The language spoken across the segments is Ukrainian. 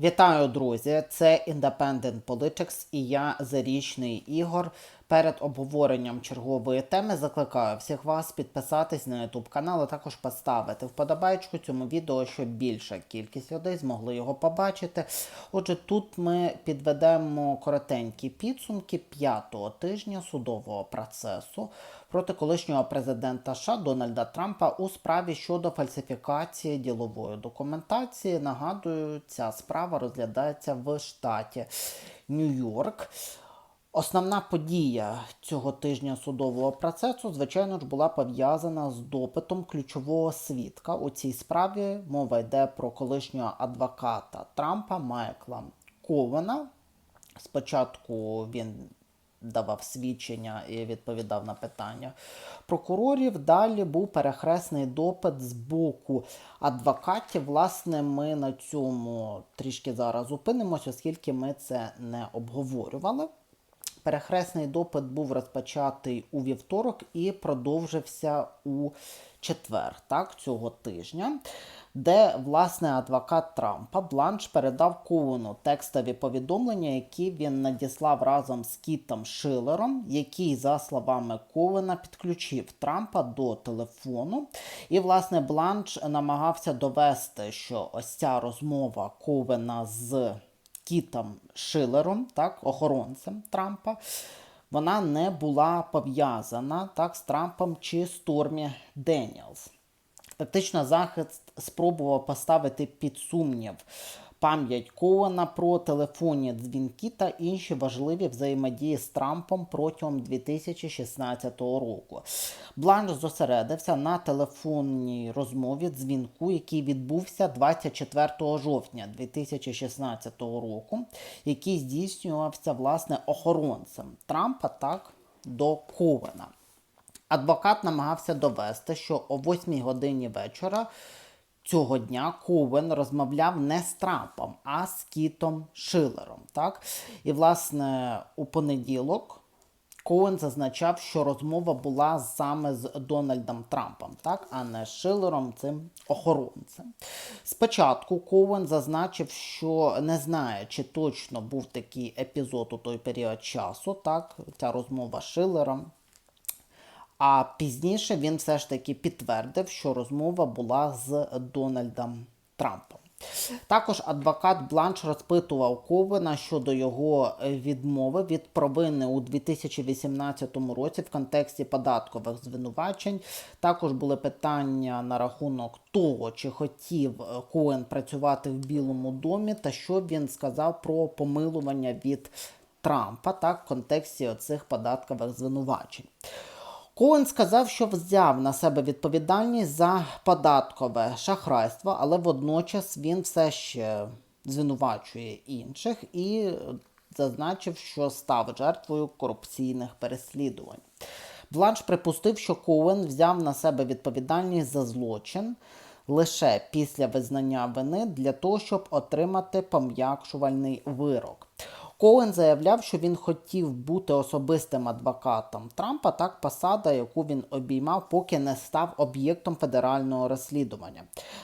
Вітаю, друзі! Це Independent Politics і я Зарічний Ігор. Перед обговоренням чергової теми закликаю всіх вас підписатись на YouTube канал, а також поставити вподобайку цьому відео, щоб більша кількість людей змогли його побачити. Отже, тут ми підведемо коротенькі підсумки п'ятого тижня судового процесу проти колишнього президента США Дональда Трампа у справі щодо фальсифікації ділової документації. Нагадую, ця справа розглядається в штаті Нью-Йорк. Основна подія цього тижня судового процесу, звичайно ж, була пов'язана з допитом ключового свідка. У цій справі мова йде про колишнього адвоката Трампа Майкла Кована. Спочатку він давав свідчення і відповідав на питання прокурорів. Далі був перехресний допит з боку адвокатів. Власне, ми на цьому трішки зараз зупинимося, оскільки ми це не обговорювали. Перехресний допит був розпочатий у вівторок і продовжився у четвер, так, цього тижня, де власне адвокат Трампа Бланш передав Коуну текстові повідомлення, які він надіслав разом з Кітом Шилером, який, за словами Ковена, підключив Трампа до телефону. І, власне, Бланш намагався довести, що ось ця розмова Ковена з. Кітом Шилером, так, охоронцем Трампа, вона не була пов'язана так, з Трампом чи Стормі Деніелс. Фактично, захист спробував поставити під сумнів пам'ять Коуена про телефонні дзвінки та інші важливі взаємодії з Трампом протягом 2016 року. Бланш зосередився на телефонній розмові дзвінку, який відбувся 24 жовтня 2016 року, який здійснювався власне охоронцем Трампа так до Коуена. Адвокат намагався довести, що о 8 годині вечора цього дня Ковен розмовляв не з Трампом, а з Кітом Шилером. Так? І, власне, у понеділок Коен зазначав, що розмова була саме з Дональдом Трампом, так? а не з Шилером, цим охоронцем. Спочатку Коен зазначив, що не знає, чи точно був такий епізод у той період часу, так? ця розмова з Шилером. А пізніше він все ж таки підтвердив, що розмова була з Дональдом Трампом. Також адвокат Бланш розпитував Ковена щодо його відмови від провини у 2018 році в контексті податкових звинувачень. Також були питання на рахунок того, чи хотів Коен працювати в Білому домі, та що він сказав про помилування від Трампа так, в контексті цих податкових звинувачень. Коен сказав, що взяв на себе відповідальність за податкове шахрайство, але водночас він все ще звинувачує інших і зазначив, що став жертвою корупційних переслідувань. Бланш припустив, що Коен взяв на себе відповідальність за злочин лише після визнання вини для того, щоб отримати пом'якшувальний вирок. Коен заявляв, що він хотів бути особистим адвокатом Трампа, так посада, яку він обіймав, поки не став об'єктом федерального розслідування.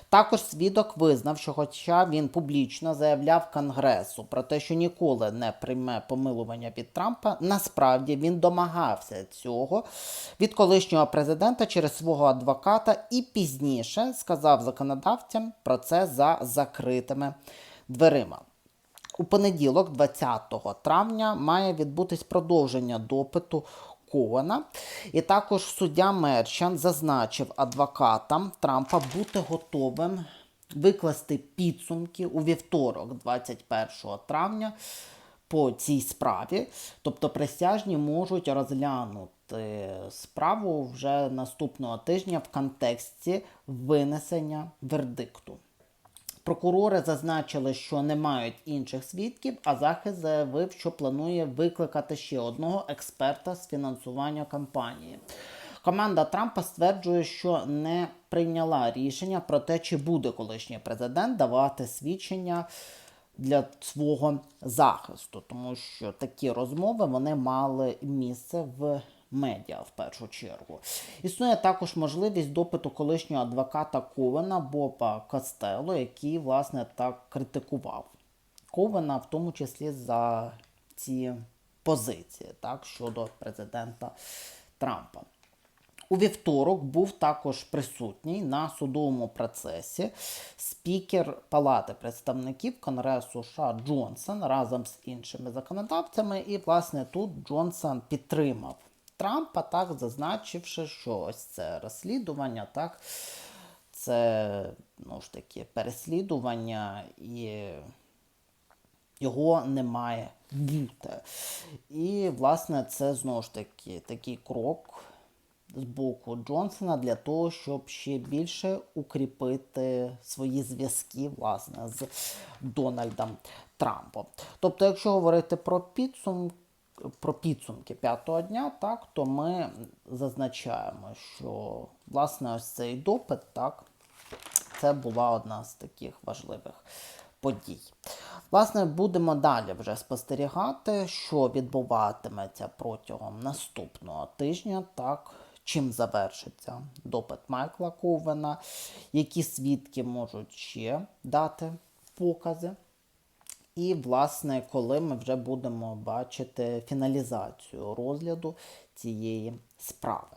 Також свідок визнав, що, хоча він публічно заявляв Конгресу про те, що ніколи не прийме помилування від Трампа, насправді він домагався цього від колишнього президента через свого адвоката і пізніше сказав законодавцям про це за закритими дверима. У понеділок, 20 травня, має відбутись продовження допиту Коена. І також суддя Мерчан зазначив адвокатам Трампа бути готовим викласти підсумки у вівторок, 21 травня, по цій справі. Тобто присяжні можуть розглянути справу вже наступного тижня в контексті винесення вердикту. Прокурори зазначили, що не мають інших свідків, а захист заявив, що планує викликати ще одного експерта з фінансування кампанії. Команда Трампа стверджує, що не прийняла рішення про те, чи буде колишній президент давати свідчення для свого захисту, тому що такі розмови вони мали місце в медіа в першу чергу. Існує також можливість допиту колишнього адвоката Ковена Боба Костело, який, власне, так критикував Ковена, в тому числі за ці позиції так, щодо президента Трампа. У вівторок був також присутній на судовому процесі спікер Палати представників Конгресу США Джонсон разом з іншими законодавцями. І, власне, тут Джонсон підтримав Трампа, так зазначивши, що ось це розслідування, так, це ну ж таки переслідування і його не має бути. І, власне, це знову ж таки такий крок з боку Джонсона для того, щоб ще більше укріпити свої зв'язки власне з Дональдом Трампом. Тобто, якщо говорити про підсумки, про підсумки п'ятого дня, так то ми зазначаємо, що власне ось цей допит, так, це була одна з таких важливих подій. Власне, будемо далі вже спостерігати, що відбуватиметься протягом наступного тижня, так, чим завершиться допит Майкла Ковена, які свідки можуть ще дати покази. І, власне, коли ми вже будемо бачити фіналізацію розгляду цієї справи.